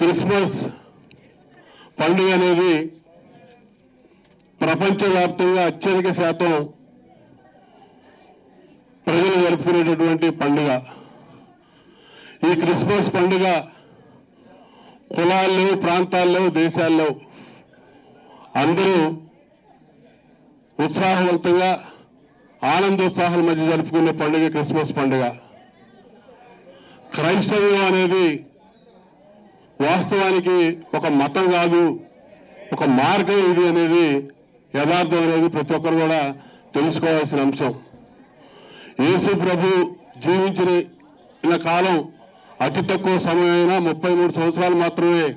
Christmas పండుగ అనేది ప్రపంచవ్యాప్తంగా అత్యధిక శాతం ప్రజలు జరుపుకునేటటువంటి పండుగ. ఈ క్రిస్మస్ పండుగ కులాల్లో ప్రాంతాల్లో దేశాల్లో అందరూ ఉత్సాహవంతంగా ఆనందోత్సాహాల మధ్య జరుపుకునే పండుగ క్రిస్మస్ పండుగ. క్రైస్తవం అనేది వాస్తవానికి ఒక మతం కాదు ఒక మార్గం ఇది అనేది యథార్థం అనేది ప్రతి ఒక్కరు కూడా తెలుసుకోవాల్సిన అంశం. యేసు ప్రభు జీవించిన కాలం అతి తక్కువ సమయమైన ముప్పై మూడు సంవత్సరాలు మాత్రమే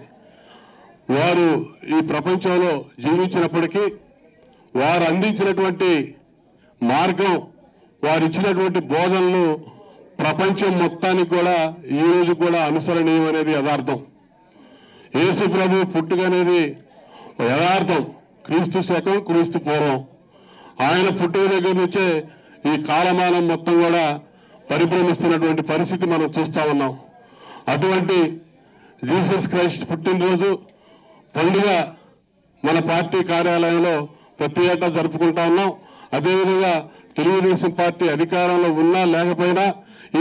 వారు ఈ ప్రపంచంలో జీవించినప్పటికీ వారు అందించినటువంటి మార్గం వారు ఇచ్చినటువంటి బోధనలు ప్రపంచం మొత్తానికి కూడా ఈ రోజు కూడా అనుసరణీయం అనేది యథార్థం. యేసు ప్రభు పుట్టుక అనేది యథార్థం. క్రీస్తు శకం క్రీస్తు పూర్వం. ఆయన పుట్టుక దగ్గర నుంచే ఈ కాలమానం మొత్తం కూడా పరిభ్రమిస్తున్నటువంటి పరిస్థితి మనం చూస్తూ ఉన్నాం. అటువంటి జీసస్ క్రైస్ట్ పుట్టినరోజు పండుగ మన పార్టీ కార్యాలయంలో ప్రతి ఏటా జరుపుకుంటా ఉన్నాం. అదేవిధంగా తెలుగుదేశం పార్టీ అధికారంలో ఉన్నా లేకపోయినా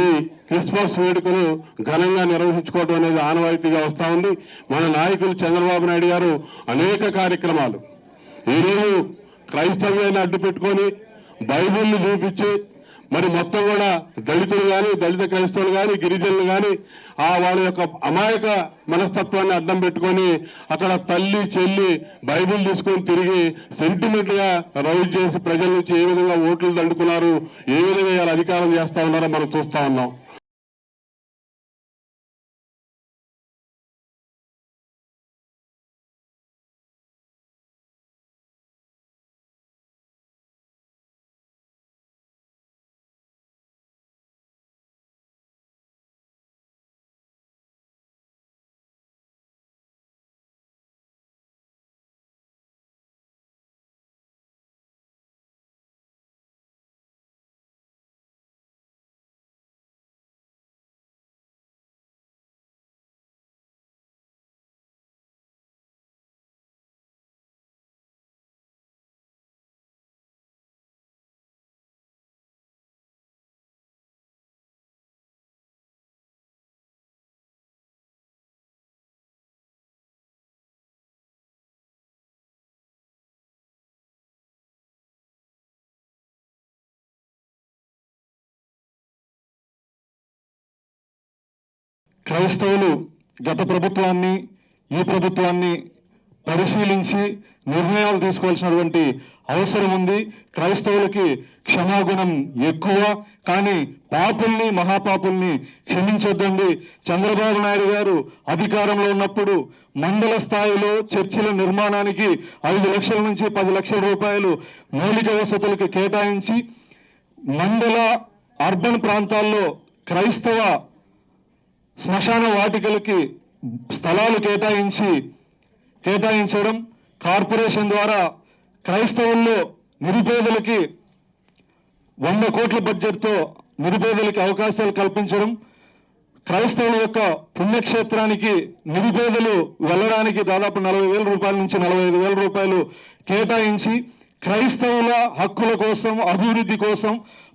ఈ క్రిస్మస్ వేడుకలు ఘనంగా నిర్వహించుకోవడం అనేది ఆనవాయితీగా వస్తూ ఉంది. మన నాయకులు చంద్రబాబు నాయుడు గారు అనేక కార్యక్రమాలు. ఈరోజు క్రైస్తవ్యాన్ని అడ్డు పెట్టుకొని బైబిల్ని చూపించి మరి మొత్తం కూడా దళితులు కానీ దళిత క్రైస్తవులు కానీ గిరిజనులు కానీ ఆ వాళ్ళ యొక్క అమాయక మనస్తత్వాన్ని అడ్డం పెట్టుకొని అక్కడ తల్లి చెల్లి బైబిల్ తీసుకొని తిరిగి సెంటిమెంట్గా రౌజ్ చేసి ప్రజల నుంచి ఏ విధంగా ఓట్లు దండుకున్నారు ఏ విధంగా అధికారం చేస్తా ఉన్నారో మనం చూస్తా ఉన్నాం. క్రైస్తవులు గత ప్రభుత్వాన్ని ఈ ప్రభుత్వాన్ని పరిశీలించి నిర్ణయాలు తీసుకోవాల్సినటువంటి అవసరం ఉంది. క్రైస్తవులకి క్షమాగుణం ఎక్కువ కానీ పాపుల్ని మహాపాపుల్ని క్షమించొద్దండి. చంద్రబాబు నాయుడు గారు అధికారంలో ఉన్నప్పుడు మండల స్థాయిలో చర్చిల నిర్మాణానికి ఐదు లక్షల నుంచి పది లక్షల రూపాయలు మౌలిక వసతులకు కేటాయించి మండల అర్బన్ ప్రాంతాల్లో క్రైస్తవ శ్మశాన వాటికలకి స్థలాలు కేటాయించి కేటాయించడం కార్పొరేషన్ ద్వారా క్రైస్తవుల్లో నిరుపేదలకి వంద కోట్ల బడ్జెట్తో నిరుపేదలకి అవకాశాలు కల్పించడం క్రైస్తవుల యొక్క పుణ్యక్షేత్రానికి నిరుపేదలు వెళ్ళడానికి దాదాపు నలభై వేల రూపాయల నుంచి నలభై ఐదు వేల రూపాయలు కేటాయించి క్రైస్తవుల హక్కుల కోసం అభివృద్ధి కోసం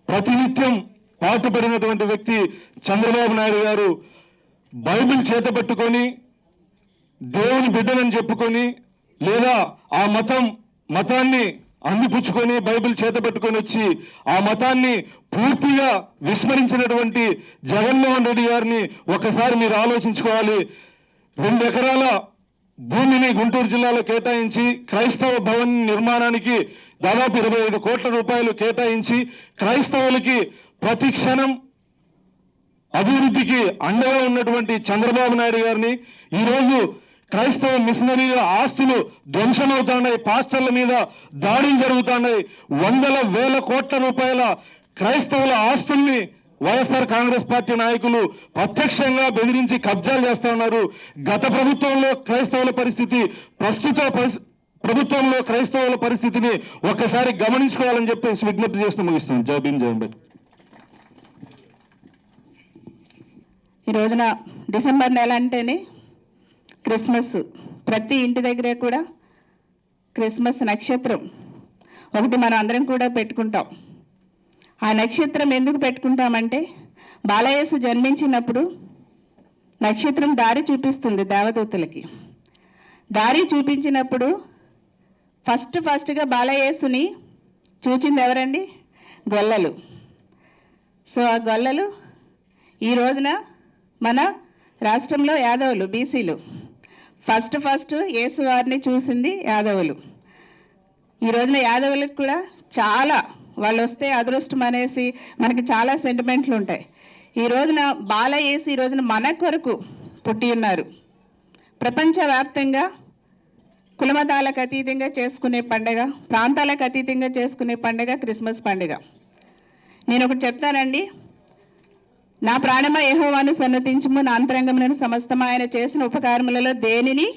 ప్రతినిత్యం పాటుపడినటువంటి వ్యక్తి చంద్రబాబు నాయుడు గారు బైబిల్ చేతపట్టుకొని దేవుని బిడ్డనని చెప్పుకొని లేదా ఆ మతం మతాన్ని అందిపుచ్చుకొని బైబిల్ చేతబెట్టుకొని వచ్చి ఆ మతాన్ని పూర్తిగా విస్మరించినటువంటి జగన్మోహన్ రెడ్డి గారిని ఒకసారి మీరు ఆలోచించుకోవాలి. రెండు ఎకరాల భూమిని గుంటూరు జిల్లాలో కేటాయించి క్రైస్తవ భవన్ నిర్మాణానికి దాదాపు ఇరవై ఐదు కోట్ల రూపాయలు కేటాయించి క్రైస్తవులకి ప్రతి క్షణం అభివృద్ధికి అండగా ఉన్నటువంటి చంద్రబాబు నాయుడు గారిని ఈరోజు క్రైస్తవ మిషనరీల ఆస్తులు ధ్వంసమవుతున్నాయి పాస్టర్ల మీద దాడులు జరుగుతున్నాయి వందల వేల కోట్ల రూపాయల క్రైస్తవుల ఆస్తుల్ని వైఎస్ఆర్ కాంగ్రెస్ పార్టీ నాయకులు ప్రత్యక్షంగా బెదిరించి కబ్జాలు చేస్తా ఉన్నారు. గత ప్రభుత్వంలో క్రైస్తవుల పరిస్థితి ప్రస్తుత ప్రభుత్వంలో క్రైస్తవుల పరిస్థితిని ఒక్కసారి గమనించుకోవాలని చెప్పేసి విజ్ఞప్తి చేస్తూ ముగిస్తాను జై భీమ్ జై ఈ రోజున డిసెంబర్ నెల అంటేనే క్రిస్మస్. ప్రతి ఇంటి దగ్గర కూడా క్రిస్మస్ నక్షత్రం. ఒకటి మనం అందరం కూడా పెట్టుకుంటాం. ఆ నక్షత్రం ఎందుకు పెట్టుకుంటామంటే బాలయేసు జన్మించినప్పుడు నక్షత్రం దారి చూపిస్తుంది దేవదూతలకి. దారి చూపించినప్పుడు ఫస్ట్ ఫస్ట్గా బాలయేసుని చూచింది ఎవరండి? గొల్లలు. సో ఆ గొల్లలు ఈ రోజున మన రాష్ట్రంలో యాదవులు బీసీలు. ఫస్ట్ ఫస్ట్ యేసు వారిని చూసింది యాదవులు. ఈ రోజున యాదవులకు కూడా చాలా వాళ్ళు వస్తే అదృష్టం అనేసి మనకి చాలా సెంటిమెంట్లు ఉంటాయి. ఈ రోజున బాల యేసు ఈ రోజున మన కొరకు పుట్టి ఉన్నారు. ప్రపంచవ్యాప్తంగా కులమతాలకు అతీతంగా చేసుకునే పండగ ప్రాంతాలకు అతీతంగా చేసుకునే పండగ క్రిస్మస్ పండుగ. నేను ఒకటి చెప్తానండి. నా ప్రాణమ యహోవాను సన్నతించుము నా అంతరంగములను సమస్తము ఆయన చేసిన ఉపకారములలో దేనిని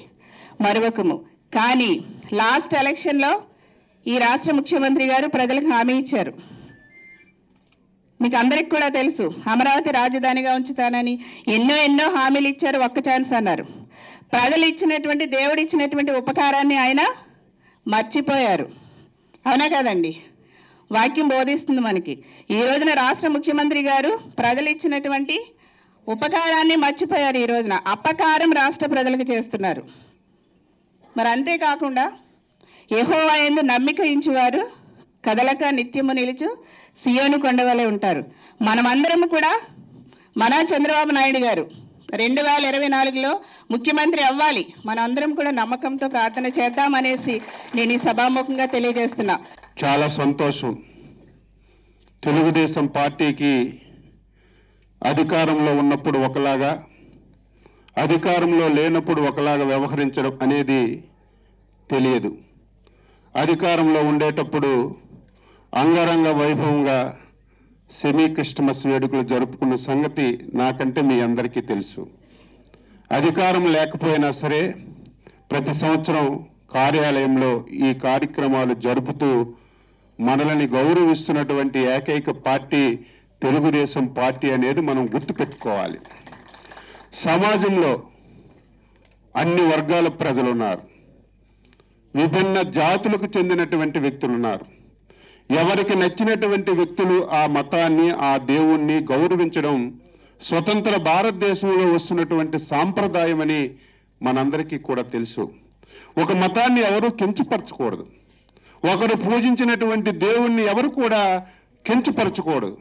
మరవకము. కానీ లాస్ట్ ఎలక్షన్లో ఈ రాష్ట్ర ముఖ్యమంత్రి గారు ప్రజలకు హామీ ఇచ్చారు. మీకు అందరికి కూడా తెలుసు అమరావతి రాజధానిగా ఉంచుతానని ఎన్నో ఎన్నో హామీలు ఇచ్చారు ఒక్క ఛాన్స్ అన్నారు. ప్రజలు ఇచ్చినటువంటి దేవుడు ఇచ్చినటువంటి ఉపకారాన్ని ఆయన మర్చిపోయారు. అవునా కదండి? వాక్యం బోధిస్తుంది మనకి. ఈ రోజున రాష్ట్ర ముఖ్యమంత్రి గారు ప్రజలు ఇచ్చినటువంటి ఉపకారాన్ని మర్చిపోయారు ఈ రోజున. అపకారం రాష్ట్ర ప్రజలకు చేస్తున్నారు. మరి అంతేకాకుండా యెహోవా యందు నమ్మిక ఇంచువారు కదలక నిత్యము నిలుచు సియోను కొండవలే ఉంటారు. మనమందరం కూడా మన చంద్రబాబు నాయుడు గారు రెండు వేల ఇరవై నాలుగులో ముఖ్యమంత్రి అవ్వాలి. మనందరం కూడా నమ్మకంతో ప్రార్థన చేద్దామనేసి నేను ఈ సభాముఖంగా తెలియజేస్తున్నా. చాలా సంతోషం. తెలుగుదేశం పార్టీకి అధికారంలో ఉన్నప్పుడు ఒకలాగా అధికారంలో లేనప్పుడు ఒకలాగా వ్యవహరించడం అనేది తెలియదు. అధికారంలో ఉండేటప్పుడు అంగరంగ వైభవంగా సెమీ క్రిస్టమస్ వేడుకలు జరుపుకున్న సంగతి నాకంటే మీ అందరికీ తెలుసు. అధికారం లేకపోయినా సరే ప్రతి సంవత్సరం కార్యాలయంలో ఈ కార్యక్రమాలు జరుపుతూ మనల్ని గౌరవిస్తున్నటువంటి ఏకైక పార్టీ తెలుగుదేశం పార్టీ అనేది మనం గుర్తుపెట్టుకోవాలి. సమాజంలో అన్ని వర్గాల ప్రజలు ఉన్నారు విభిన్న జాతులకు చెందినటువంటి వ్యక్తులు ఉన్నారు ఎవరికి నచ్చినటువంటి వ్యక్తులు ఆ మతాన్ని ఆ దేవుణ్ణి గౌరవించడం స్వతంత్ర భారతదేశంలో వస్తున్నటువంటి సాంప్రదాయం అని మనందరికీ కూడా తెలుసు. ఒక మతాన్ని ఎవరూ కించపరచకూడదు. ఒకరు పూజించినటువంటి దేవుణ్ణి ఎవరు కూడా కించపరచకూడదు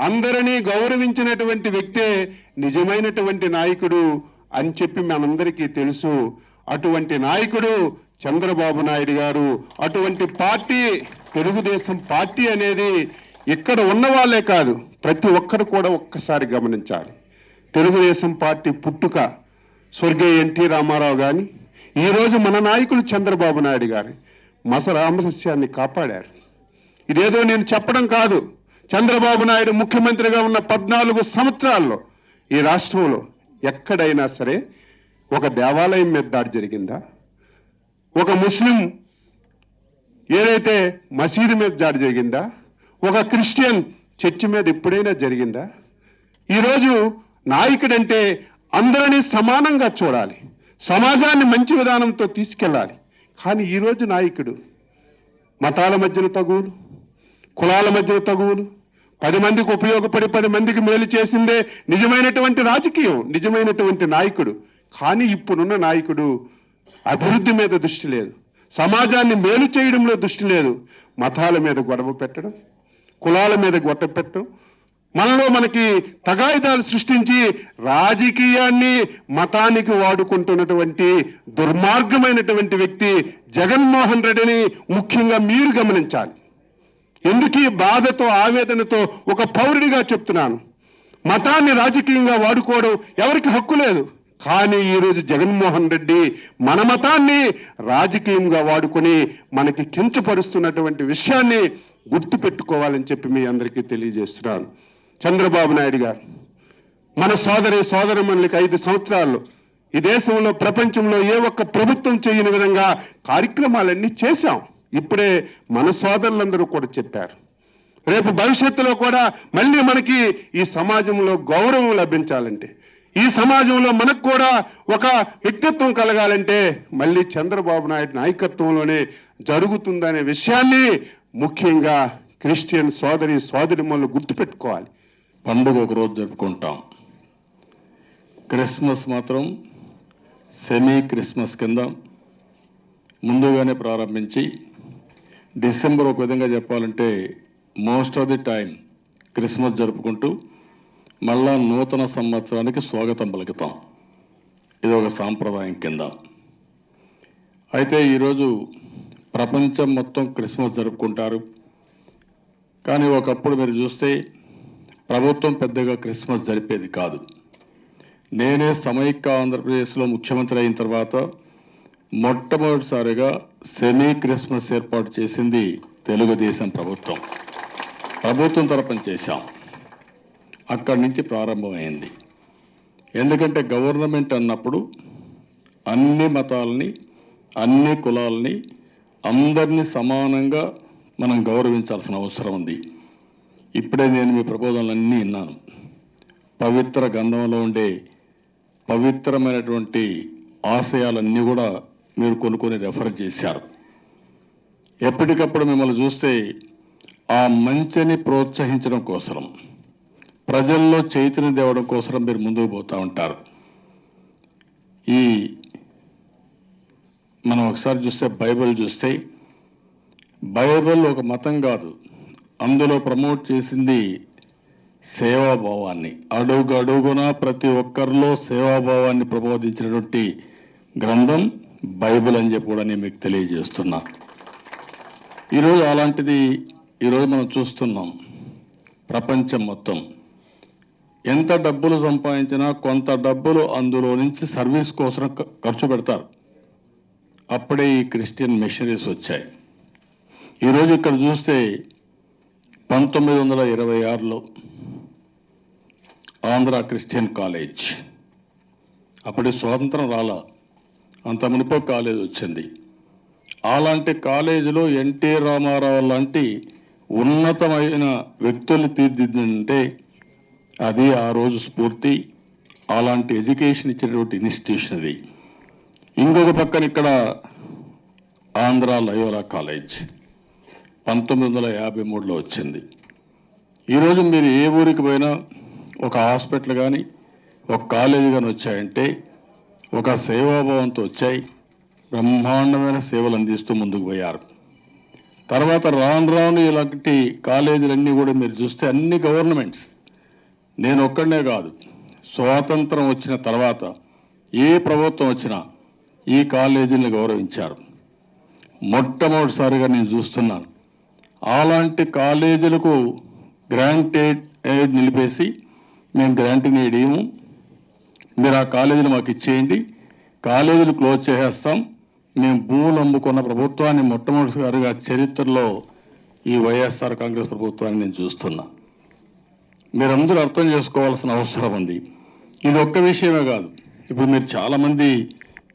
అందరినీ గౌరవించినటువంటి వ్యక్తే నిజమైనటువంటి నాయకుడు అని చెప్పి మనందరికీ తెలుసు. అటువంటి నాయకుడు చంద్రబాబు నాయుడు గారు. అటువంటి పార్టీ తెలుగుదేశం పార్టీ అనేది ఇక్కడ ఉన్న వాళ్ళే కాదు. ప్రతి ఒక్కరు కూడా ఒక్కసారి గమనించాలి. తెలుగుదేశం పార్టీ పుట్టుక స్వర్గీయ ఎన్టీ రామారావు కానీ ఈరోజు మన నాయకులు చంద్రబాబు నాయుడు గారు. మసరామరస్యాన్ని కాపాడారు. ఇదేదో నేను చెప్పడం కాదు. చంద్రబాబు నాయుడు ముఖ్యమంత్రిగా ఉన్న పద్నాలుగు సంవత్సరాల్లో ఈ రాష్ట్రంలో ఎక్కడైనా సరే ఒక దేవాలయం మీద దాడి జరిగిందా? ఒక ముస్లిం ఏదైతే మసీదు మీద దాడి జరిగిందా? ఒక క్రిస్టియన్ చర్చి మీద ఎప్పుడైనా జరిగిందా? ఈరోజు నాయకుడంటే అందరినీ సమానంగా చూడాలి. సమాజాన్ని మంచి విధానంతో తీసుకెళ్ళాలి. కానీ ఈరోజు నాయకుడు మతాల మధ్యన తగువులు కులాల మధ్యన తగువులు పది మందికి ఉపయోగపడి పది మందికి మేలు చేసిందే నిజమైనటువంటి రాజకీయం నిజమైనటువంటి నాయకుడు. కానీ ఇప్పుడున్న నాయకుడు అభివృద్ధి మీద దృష్టి లేదు సమాజాన్ని మేలు చేయడంలో దృష్టి లేదు. మతాల మీద గొడవ పెట్టడం కులాల మీద గొట్ట పెట్టడం మనలో మనకి తగాయిదాలు సృష్టించి రాజకీయాన్ని మతానికి వాడుకుంటున్నటువంటి దుర్మార్గమైనటువంటి వ్యక్తి జగన్మోహన్ రెడ్డిని ముఖ్యంగా మీరు గమనించాలి. ఎందుకు ఈ బాధతో ఆవేదనతో ఒక పౌరుడిగా చెప్తున్నాను. మతాన్ని రాజకీయంగా వాడుకోవడం ఎవరికి హక్కు లేదు. కానీ ఈరోజు జగన్మోహన్ రెడ్డి మన మతాన్ని రాజకీయంగా వాడుకొని మనకి కించపరుస్తున్నటువంటి విషయాన్ని గుర్తుపెట్టుకోవాలని చెప్పి మీ అందరికీ తెలియజేస్తున్నాను. చంద్రబాబు నాయుడు గారు. మన సోదరి సోదరిమణులకి ఐదు సంవత్సరాలు. ఈ దేశంలో ప్రపంచంలో ఏ ఒక్క ప్రభుత్వం చేయని విధంగా కార్యక్రమాలన్నీ చేశాం. ఇప్పుడే మన సోదరులందరూ కూడా చెప్పారు. రేపు భవిష్యత్తులో కూడా మళ్ళీ మనకి ఈ సమాజంలో గౌరవం లభించాలంటే ఈ సమాజంలో మనకు కూడా ఒక వ్యక్తిత్వం కలగాలంటే మళ్ళీ చంద్రబాబు నాయుడు నాయకత్వంలోనే జరుగుతుందనే విషయాన్ని ముఖ్యంగా క్రిస్టియన్ సోదరి సోదరి గుర్తుపెట్టుకోవాలి. పండుగ ఒకరోజు జరుపుకుంటాం. క్రిస్మస్ మాత్రం సెమీ క్రిస్మస్ కింద ముందుగానే ప్రారంభించి డిసెంబర్ ఒక విధంగా చెప్పాలంటే most of the time Christmas జరుపుకుంటూ మళ్ళా నూతన సంవత్సరానికి స్వాగతం పలుకుతాం. ఇది ఒక సాంప్రదాయం కింద. అయితే ఈరోజు ప్రపంచం మొత్తం క్రిస్మస్ జరుపుకుంటారు. కానీ ఒకప్పుడు మీరు చూస్తే ప్రభుత్వం పెద్దగా క్రిస్మస్ జరిపేది కాదు. నేనే సమైక్య ఆంధ్రప్రదేశ్లో ముఖ్యమంత్రి అయిన తర్వాత మొట్టమొదటిసారిగా సెమీ క్రిస్మస్ ఏర్పాటు చేసింది తెలుగుదేశం ప్రభుత్వం. ప్రభుత్వం తరపున చేశాం. అక్కడి నుంచి ప్రారంభమైంది. ఎందుకంటే గవర్నమెంట్ అన్నప్పుడు అన్ని మతాలని అన్ని కులాలని అందరినీ సమానంగా మనం గౌరవించాల్సిన అవసరం ఉంది. ఇప్పుడే నేను మీ ప్రబోధనలన్నీ విన్నాను. పవిత్ర గంధంలో ఉండే పవిత్రమైనటువంటి ఆశయాలన్నీ కూడా మీరు కొనుక్కొని రెఫర్ చేశారు. ఎప్పటికప్పుడు మిమ్మల్ని చూస్తే ఆ మంచిని ప్రోత్సహించడం కోసం ప్రజల్లో చైతన్యం తేవడం కోసం మీరు ముందుకు పోతూ ఉంటారు. ఈ మనం ఒకసారి చూస్తే బైబిల్ చూస్తే బైబిల్ ఒక మతం కాదు. అందులో ప్రమోట్ చేసింది సేవాభావాన్ని. అడుగు అడుగున ప్రతి ఒక్కరిలో సేవాభావాన్ని ప్రబోధించినటువంటి గ్రంథం బైబిల్ అని చెప్పి కూడా నేను మీకు తెలియజేస్తున్నా. ఈరోజు అలాంటిది ఈరోజు మనం చూస్తున్నాం ప్రపంచం మొత్తం. ఎంత డబ్బులు సంపాదించినా కొంత డబ్బులు అందులో నుంచి సర్వీస్ కోసం ఖర్చు పెడతారు. అప్పుడే ఈ క్రిస్టియన్ మిషనరీస్ వచ్చాయి. ఈరోజు ఇక్కడ చూస్తే పంతొమ్మిది వందల ఇరవై ఆరులో ఆంధ్ర క్రిస్టియన్ కాలేజ్. అప్పటి స్వాతంత్రం రాలా అంత మునిపో కాలేజ్ వచ్చింది. అలాంటి కాలేజీలో ఎన్టీ రామారావు లాంటి ఉన్నతమైన వ్యక్తులు తీర్చిదిద్దంటే అది ఆ రోజు స్ఫూర్తి అలాంటి ఎడ్యుకేషన్ ఇచ్చినటువంటి ఇన్స్టిట్యూషన్ అది. ఇంకొక పక్కన ఇక్కడ ఆంధ్ర లయోలా కాలేజ్. పంతొమ్మిది వందల యాభై మూడులో వచ్చింది. ఈరోజు మీరు ఏ ఊరికి పోయినా ఒక హాస్పిటల్ కానీ ఒక కాలేజీ కానీ వచ్చాయంటే ఒక సేవాభావంతో వచ్చాయి. బ్రహ్మాండమైన సేవలు అందిస్తూ ముందుకు పోయారు. తర్వాత రాను రాను ఇలాంటి కాలేజీలన్నీ కూడా మీరు చూస్తే అన్ని గవర్నమెంట్స్. నేను ఒక్కడనే కాదు స్వాతంత్రం వచ్చిన తర్వాత ఏ ప్రభుత్వం వచ్చినా ఈ కాలేజీని గౌరవించారు. మొట్టమొదటిసారిగా నేను చూస్తున్నాను. అలాంటి కాలేజీలకు గ్రాంట్ ఎయిడ్ ఎయిడ్ నిలిపేసి మేము గ్రాంట్ని ఇవ్వము మీరు ఆ కాలేజీలు మాకు ఇచ్చేయండి. కాలేజీలు క్లోజ్ చేసేస్తాం. మేము భూములు అమ్ముకున్న ప్రభుత్వాన్ని మొట్టమొదటిసారిగా చరిత్రలో ఈ వైఎస్ఆర్ కాంగ్రెస్ ప్రభుత్వాన్ని నేను చూస్తున్నా. మీరందరూ అర్థం చేసుకోవాల్సిన అవసరం ఉంది. ఇది ఒక్క విషయమే కాదు. ఇప్పుడు మీరు చాలామంది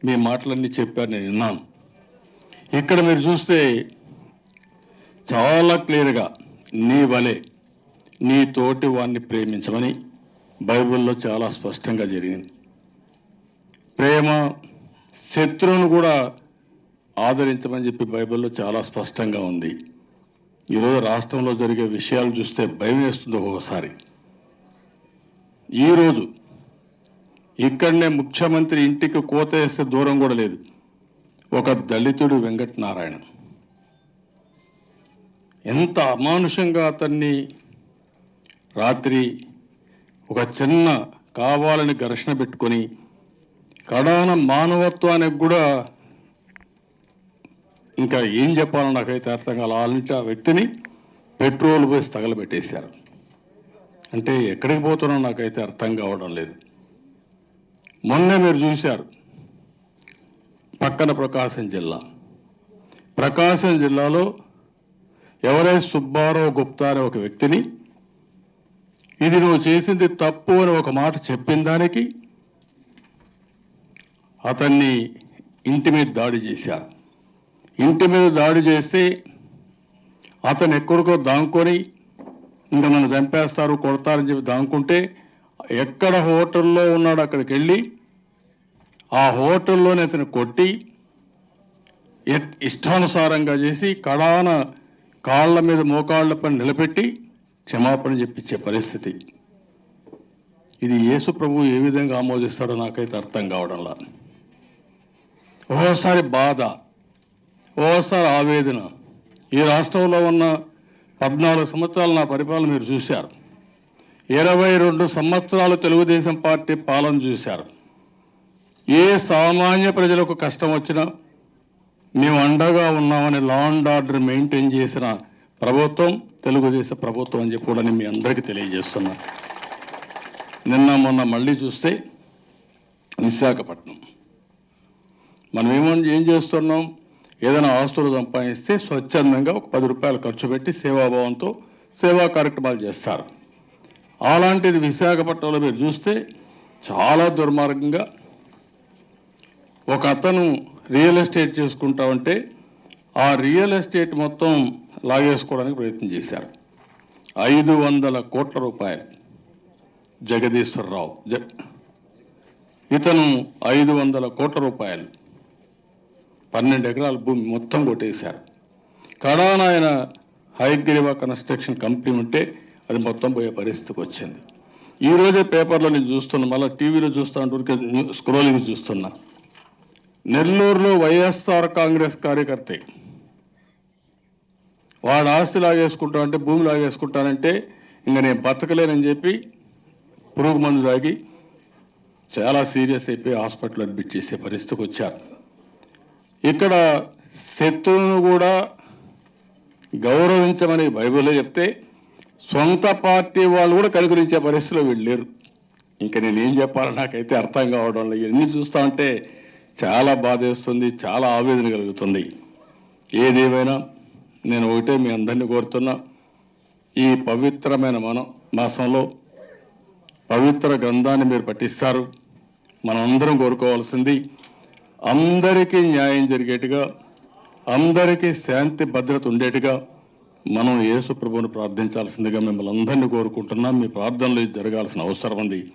మీ మాటలన్నీ చెప్పారు నేను విన్నాను. ఇక్కడ మీరు చూస్తే చాలా క్లియర్గా నీ వలె నీ తోటి వాణ్ణి ప్రేమించమని బైబిల్లో చాలా స్పష్టంగా జరిగింది. ప్రేమ శత్రువును కూడా ఆదరించమని చెప్పి బైబిల్లో చాలా స్పష్టంగా ఉంది. ఈరోజు రాష్ట్రంలో జరిగే విషయాలు చూస్తే భయం వేస్తుంది ఒక్కోసారి ఈరోజు ఇక్కడనే ముఖ్యమంత్రి ఇంటికి కోత వేస్తే దూరం కూడా లేదు. ఒక దళితుడు వెంకటనారాయణ. ఎంత అమానుషంగా అతన్ని రాత్రి ఒక చిన్న కావాలని ఘర్షణ పెట్టుకొని కడాన మానవత్వానికి కూడా ఇంకా ఏం చెప్పాలో నాకైతే అర్థం కాల. అలాంటి ఆ వ్యక్తిని పెట్రోల్ పోసి తగలబెట్టేశారు. అంటే ఎక్కడికి పోతున్నా నాకైతే అర్థం కావడం లేదు. మొన్న మీరు చూశారు. పక్కన ప్రకాశం జిల్లా. ప్రకాశం జిల్లాలో ఎవరెస్ట్ సుబ్బారావు గుప్తా అనే ఒక వ్యక్తిని ఇది నువ్వు చేసింది తప్పు అని ఒక మాట చెప్పిన దానికి అతన్ని ఇంటి మీద దాడి చేశారు ఇంటి మీద దాడి చేస్తే అతను ఎక్కడికో దాంకొని ఇంకా నన్ను చంపేస్తారు కొడతారని చెప్పి దాంకుంటే ఎక్కడ హోటల్లో ఉన్నాడో అక్కడికి వెళ్ళి ఆ హోటల్లోనే అతను కొట్టి ఇష్టానుసారంగా చేసి కడాన కాళ్ళ మీద మోకాళ్ళ పని నిలబెట్టి క్షమాపణ చెప్పించే పరిస్థితి. ఇది యేసు ప్రభు ఏ విధంగా ఆమోదిస్తాడో నాకైతే అర్థం కావడంలా. ఓసారి బాధ ఓసారి ఆవేదన. ఈ రాష్ట్రంలో ఉన్న పద్నాలుగు సంవత్సరాలు నా పరిపాలన మీరు చూశారు. ఇరవై రెండు సంవత్సరాలు తెలుగుదేశం పార్టీ పాలన చూశారు. ఏ సామాన్య ప్రజలకు కష్టం వచ్చినా మేము అండగా ఉన్నామని లా అండ్ ఆర్డర్ మెయింటైన్ చేసిన ప్రభుత్వం తెలుగుదేశం ప్రభుత్వం అని చెప్పి కూడా నేను మీ అందరికీ తెలియజేస్తున్నా. నిన్న మొన్న మళ్ళీ చూస్తే విశాఖపట్నం. మనం ఏమని ఏం చేస్తున్నాం? ఏదైనా ఆస్తులు సంపాదిస్తే స్వచ్ఛందంగా ఒక పది రూపాయలు ఖర్చు పెట్టి సేవాభావంతో సేవా కార్యక్రమాలు చేస్తారు. అలాంటిది విశాఖపట్నంలో మీరు చూస్తే చాలా దుర్మార్గంగా ఒక అతను రియల్ ఎస్టేట్ చేసుకుంటామంటే ఆ రియల్ ఎస్టేట్ మొత్తం లాగేసుకోవడానికి ప్రయత్నం చేశారు. ఐదు వందల కోట్ల రూపాయలు. జగదీశ్వరరావు. జ ఇతను ఐదు వందల కోట్ల రూపాయలు. పన్నెండు ఎకరాల భూమి మొత్తం కొట్టేశారు. కడానాయన ఆయన కన్స్ట్రక్షన్ కంపెనీ ఉంటే అది మొత్తం పోయే పరిస్థితికి వచ్చింది. ఈరోజే పేపర్లో నేను చూస్తున్నా మళ్ళీ టీవీలో చూస్తా ఉంటే స్క్రోలింగ్ చూస్తున్నా. నెల్లూరులో వైఎస్ఆర్ కాంగ్రెస్ కార్యకర్తే. వాడు ఆస్తి లాగేసుకుంటా అంటే భూమి లాగేసుకుంటానంటే ఇంక నేను బతకలేనని చెప్పి పురుగు మందు తాగి చాలా సీరియస్ అయిపోయి హాస్పిటల్ అడ్మిట్ చేసే పరిస్థితికి వచ్చారు. ఇక్కడ శత్రువును కూడా గౌరవించమని బైబిల్లో చెప్తే సొంత పార్టీ వాళ్ళు కూడా కనుకరించే పరిస్థితిలో వీళ్ళు లేరు. ఇంకా నేను ఏం చెప్పాలో నాకైతే అర్థం కావడం లేదు. ఇవన్నీ చూస్తా ఉంటే చాలా బాధేస్తుంది చాలా ఆవేదన కలుగుతుంది. ఏదేమైనా నేను ఒకటే మీ అందరినీ కోరుతున్నా. ఈ పవిత్రమైన మన మాసంలో పవిత్ర గ్రంథాన్ని మీరు పఠిస్తారు. మనందరం కోరుకోవాల్సింది అందరికీ న్యాయం జరిగేట్టుగా అందరికీ శాంతి భద్రత ఉండేట్టుగా మనం యేసు ప్రార్థించాల్సిందిగా మిమ్మల్ని అందరినీ కోరుకుంటున్నాం. మీ ప్రార్థనలు జరగాల్సిన అవసరం ఉంది.